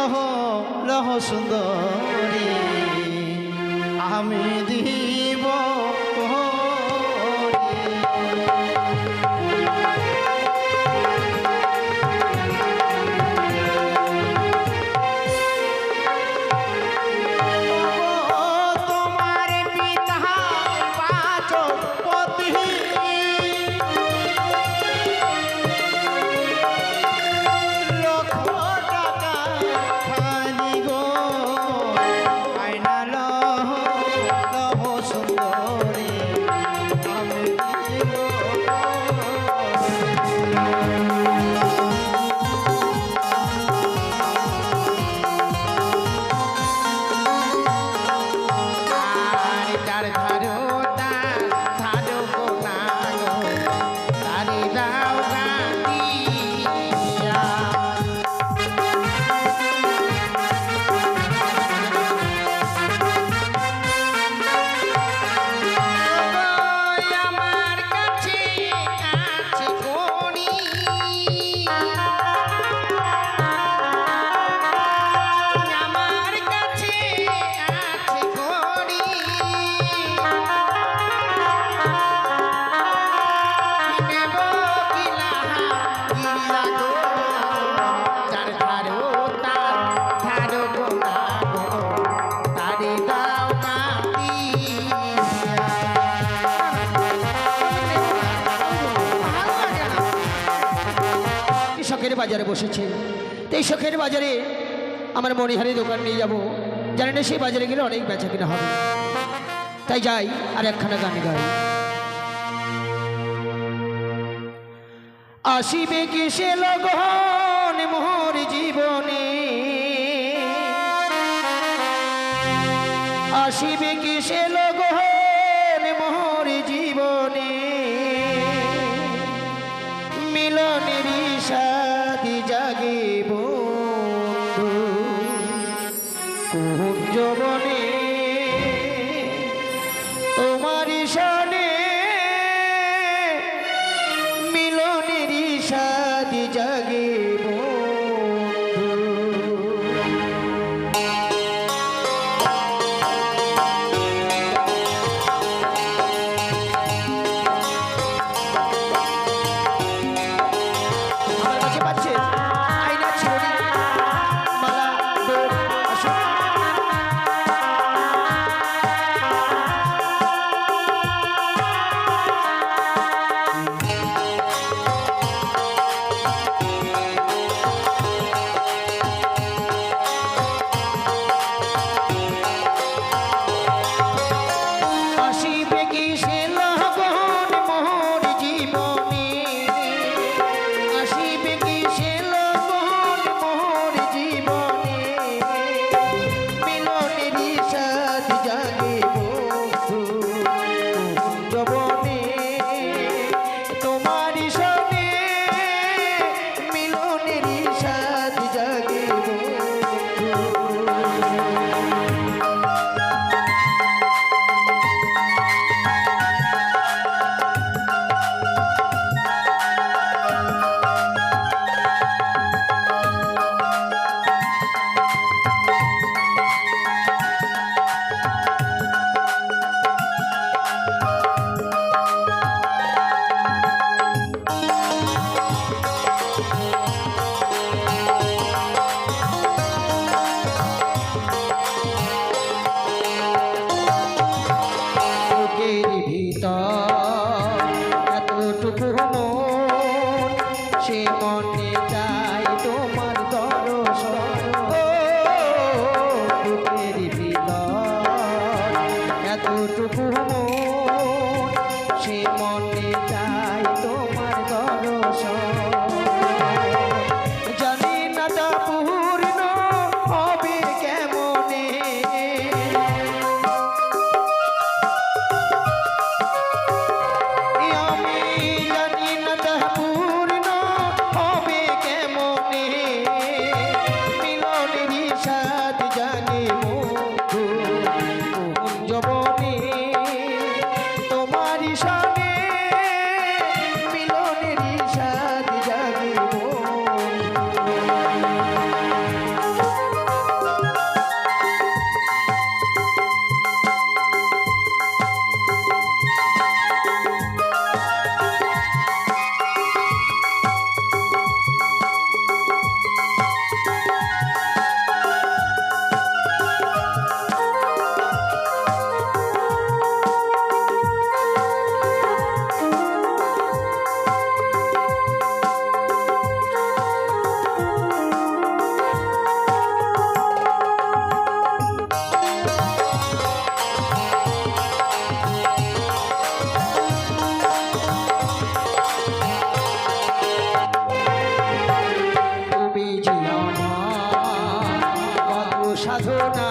লহ রহ সুন্দরী। আমি দিব বাজারে বসেছে। তো এই শখের বাজারে আমার মণিহারি দোকান নিয়ে যাব। জানি না, সেই বাজারে গেলে অনেক বেচা কিনা হবে। তাই যাই আর একখানা গান গাই। আসিবে কিসে লগন মোহর জীবনে? আসিবে কিসে কোন সাধনা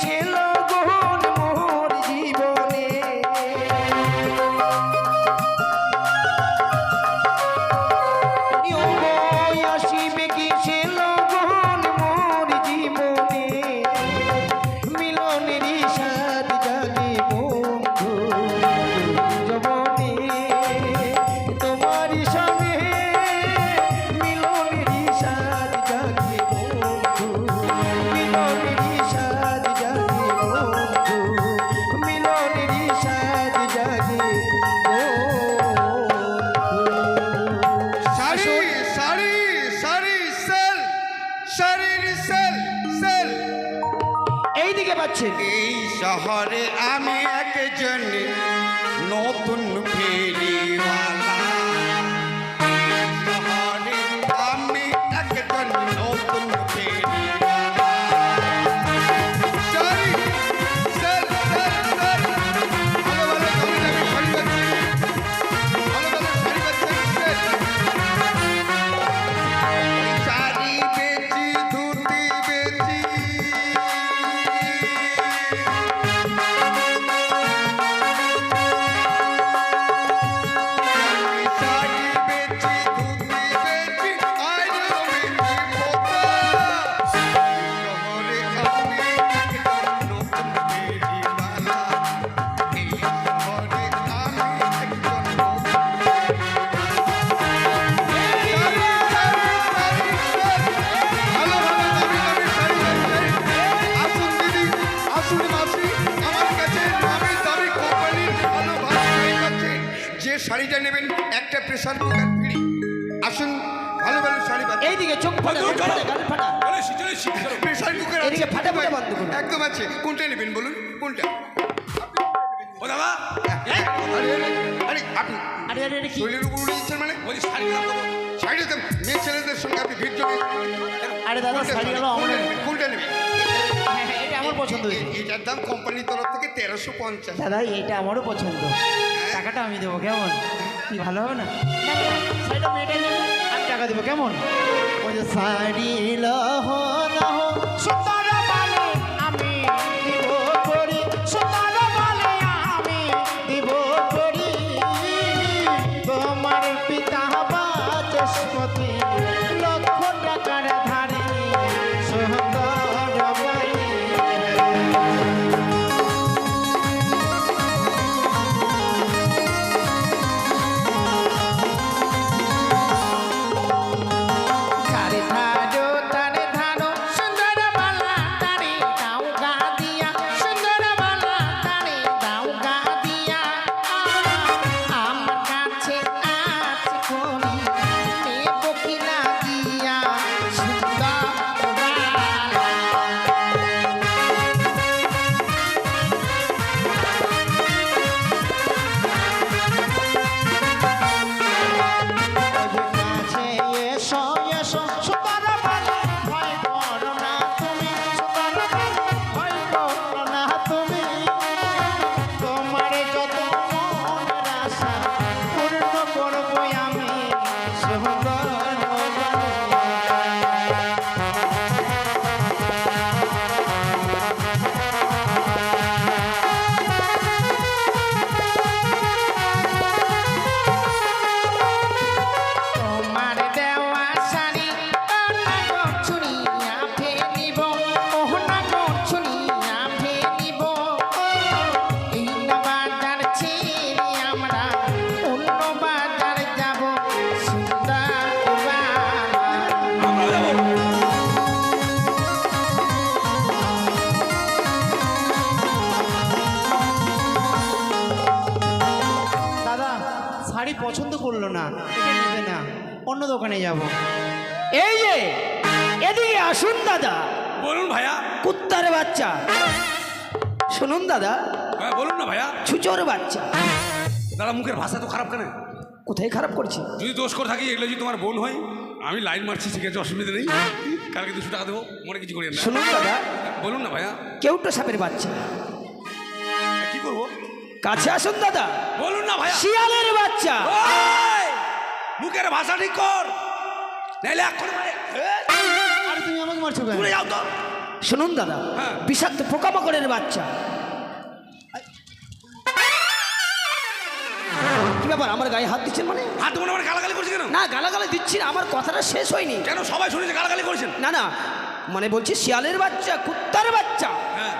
ছিল বলছেন এই শহরে আমি শাড়িটা নেবেন একটা প্রেশার কুকার ফ্রি। আসুন ভালো ভালো শাড়ি এইদিকে চোখ ফাটা ফাটা প্রেশার কুকার এদিকে ফাটা ফাটা বন্ধ করুন। একদম আছে। কোনটা নেবেন বলুন? কোনটা? ও দাদা। হ্যাঁ, আরে আপনি আরে আরে কি? মানে? ওই শাড়ি দেবো মেয়ে ছেলেদের সঙ্গে আপনি ভিড় মানে। আরে দাদা শাড়ি কোনটা নেবেন? হ্যাঁ, হ্যাঁ, এটা আমার পছন্দ এটার দাম কোম্পানির তরফ থেকে তেরোশো পঞ্চাশ। দাদা এটা আমারও পছন্দ। টাকাটা আমি দেবো কেমন? কি ভালো হবে না? সেটা আমি টাকা দেবো কেমন? ওই যে শাড়ি লহ করল না এটা নেবে না অন্য দোকানে যাব। এই যে এদিকে আসুন দাদা। বলুন ভাইয়া। কুত্তার বাচ্চা। শুনুন দাদা। হ্যাঁ বলুন না ভাইয়া। ছুচোর বাচ্চা। দাদা মুখের ভাষা তো খারাপ কেন? কোথায় খারাপ করছি? যদি দোষ করে থাকি এগুলো যদি তোমার বোন হয় আমি লাইন মারছি ঠিক আছে অসুবিধা নেই। কালকে দুশো টাকা দেবো মনে কিছু করি না। শুনুন দাদা। বলুন না ভাইয়া। কেউটো সাপের বাচ্চা। কি করব? কাছে আসুন দাদা। বলুন না ভাইয়া। শিয়ালের বাচ্চা! মুখের ভাষা ঠিক কর। নাইলে এখন আর তুমি আমাকে মারছো দূরে যাও তো। শুনুন দাদা হ্যাঁ। বিষাক্ত পোকামাকড়ের বাচ্চা। কি ব্যাপার আমার গায়ে হাত দিচ্ছেন মানে? হাত মনে আমার গালাগালি করছে কেন? না গালাগালি দিচ্ছি না আমার কথাটা শেষ হয়নি। কেন সবাই শুনেছে গালাগালি করছেন? না না মানে বলছি শিয়ালের বাচ্চা কুত্তার বাচ্চা হ্যাঁ।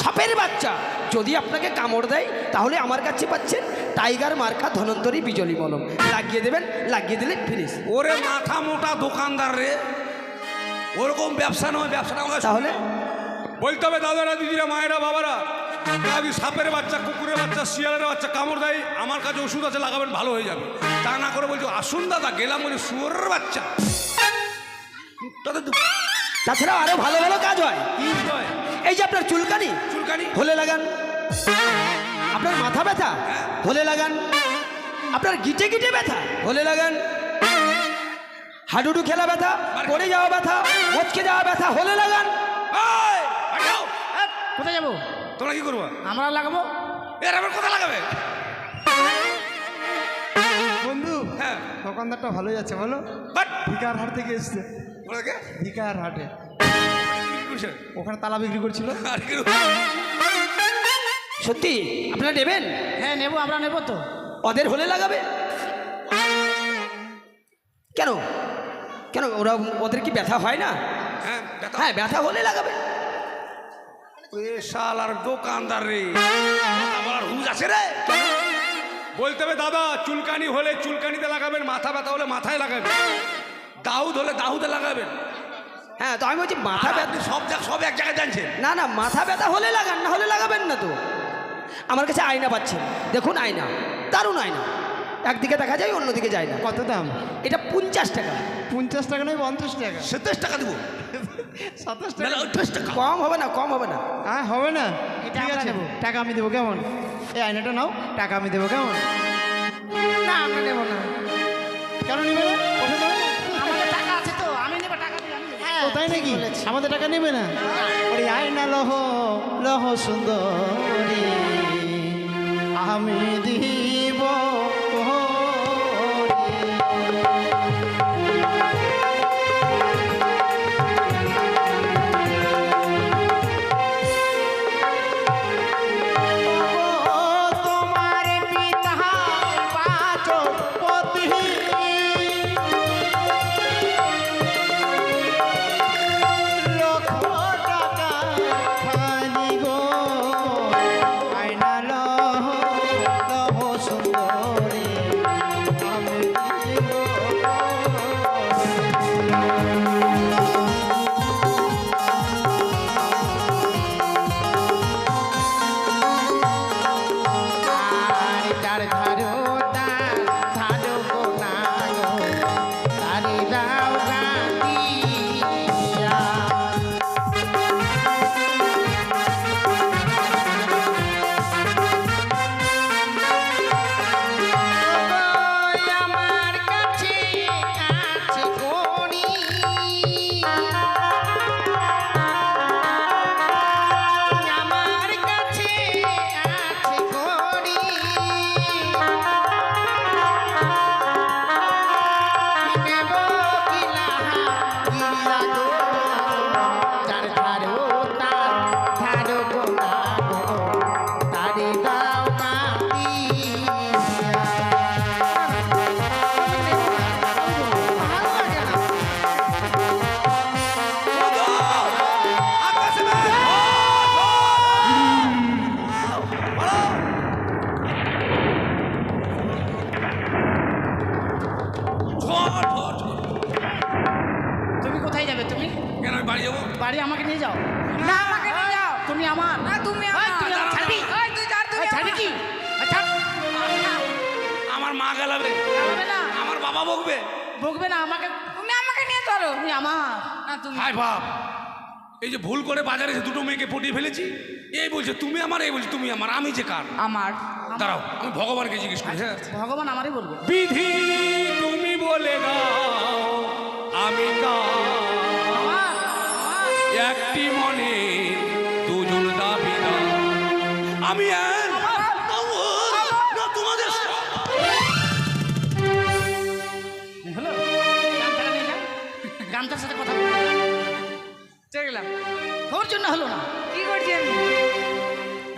সাপের বাচ্চা যদি আপনাকে কামড় দেয় তাহলে আমার কাছে পাচ্ছেন টাইগার মার্কা ধনন্তরী বিজলি মলম লাগিয়ে দেবেন লাগিয়ে দিলে ফিনিস ওরে মাথা মোটা দোকানদার রে। ওরকম ব্যবসা নয় ব্যবসাটা আমাকে তাহলে? বলতে হবে দাদারা দিদিরা মায়েরা বাবারা যদি সাপের বাচ্চা কুকুরের বাচ্চা শিয়ালের বাচ্চা কামড় দেয় আমার কাছে ওষুধ আছে লাগাবেন ভালো হয়ে যাবে। তা না করে বলছো আসুন দাদা গেলাম বলে শুয়োরের বাচ্চা। তাদের তো তাছাড়াও আরও ভালো ভালো কাজ হয়। কি হয়? এই যে আপনার চুলকানি চুলকানি? হলে লাগান। আপনার মাথা ব্যথা? হলে লাগান। আপনার গিটে গিটে ব্যথা? হলে লাগান। হাডুডু খেলা ব্যথা পড়ে যাওয়া ব্যথা মচকে যাওয়া ব্যথা হলে লাগান। কোথায় যাব? তোমরা কি করব? আমরা লাগাবো? এর আবার কোথায় লাগাবে? বন্ধু হ্যাঁ। দোকানদারটা ভালো যাচ্ছে বলো। বাট ভিকার হাট থেকে এসছে। ভিকার হাটে। কি করছে? ওখানে তালা বিক্রি করছিল। আর কি সত্যি? আপনারা নেবেন? হ্যাঁ নেব আমরা নেব তো। ওদের হলে লাগাবে? কেন? কেন ওরা ওদের কি ব্যথা হয় না? হ্যাঁ ব্যথা। হ্যাঁ ব্যথা হলে লাগাবে। আর দোকানদার রে। আমার হুজ আছে রে। বলতে হবে দাদা চুলকানি হলে চুলকানিতে লাগাবেন মাথা ব্যথা হলে মাথায় লাগাবেন। দাউদ হলে দাউদে লাগাবেন। হ্যাঁ তো আমি বলছি মাথা ব্যথা সব সব এক জায়গায় জানছেন। না না মাথা ব্যথা হলে লাগান না হলে লাগাবেন না তো। আমার কাছে আয়না পাচ্ছেন দেখুন আয়না। দারুণ আয়না। একদিকে দেখা যায় অন্যদিকে যায় না। কত দাম? এটা পঞ্চাশ টাকা। পঞ্চাশ টাকা নয় পঞ্চাশ টাকা। সাতাশ টাকা দেবো। সাতাশ টাকা। আঠাশ টাকা। কম হবে না কম হবে না। হ্যাঁ হবে না। এটা ঠিক আছে। টাকা আমি দেবো কেমন? এই আয়নাটা নাও টাকা আমি দেবো কেমন? না আমরা নেব না। কেন নেবে? না টাকা আছে তো আমি নেব টাকা আমি তাই নাকি? আমাদের টাকা নেবে না? ওরে আয়না লহ লহ সুন্দরী। আমি দিব বাড়ি যাব। বাড়ি আমাকে নিয়ে যাও। না আমাকে নিয়ে যাও। তুমি আমার। না তুমি আমার। তুই আমার ছাড়বি? এই তুই ছাড় তুমি এই, ছাড়বি কি। আমার আমার মা গেলাবে। চালাবে না। আমার বাবা বকবে। বকবে না আমাকে তুমি আমাকে নিয়ে চলো। তুমি আমার। না তুমি হাই বাপ। এই যে ভুল করে বাজারে এসে দুটো মেয়েকে পটিয়ে ফেলেছি এই বলছে তুমি আমার এই বলছে তুমি আমার আমি যে কার? আমার। দাঁড়াও আমি ভগবানকে জিজ্ঞেস করি হ্যাঁ। ভগবান আমারই বলবে। বিধি তুমি বলে দাও আমি কার? একটি মনে দুজন দাবিদার আমি এক, না তোমাদের গামছার সাথে কথা চলে গেলাম। তোর জন্য হলো না। কি করছি আমি?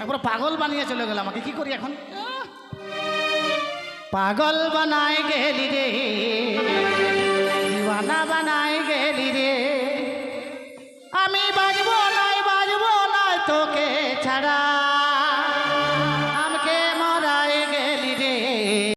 একবার পাগল বানিয়ে চলে গেল আমাকে। কি করি এখন? পাগল বানায় গেলি রে। দিওয়ানা বানায় আমি বাজবো নাই বাজবো নাই তোকে ছাড়া।